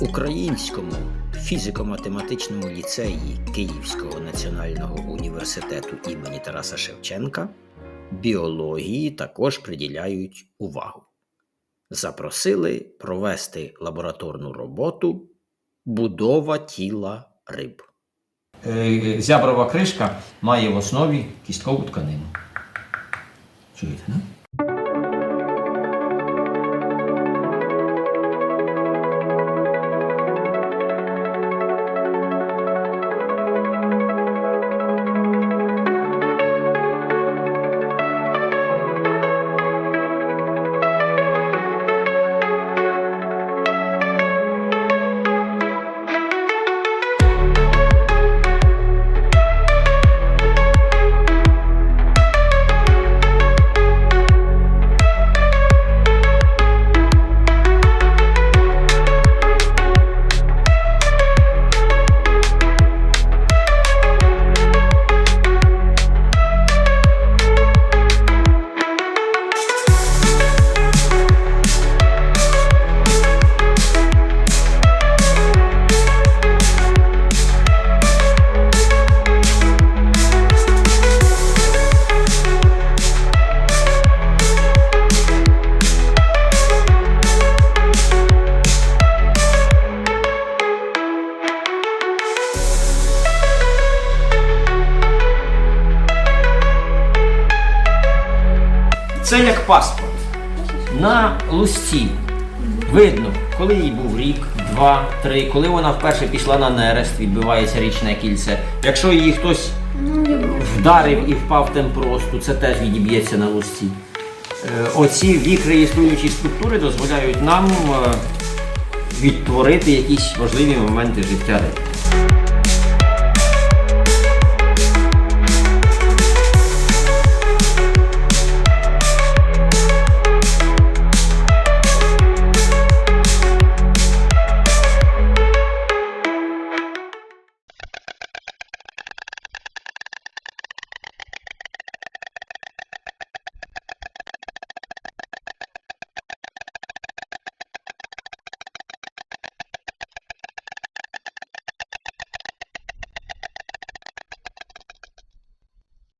Українському фізико-математичному ліцеї Київського національного університету імені Тараса Шевченка біології також приділяють увагу. Запросили провести лабораторну роботу Будова тіла риб. Е, Зяброва кришка має в основі кісткову тканину. Чуєте, не? Це як паспорт. На лусті видно, коли їй був рік, два, три, коли вона вперше пішла на нерест, відбивається річне кільце. Якщо її хтось вдарив і впав темпросту, це теж відіб'ється на лусті. Е, Оці вік реєструючі структури дозволяють нам е, відтворити якісь важливі моменти життя риби.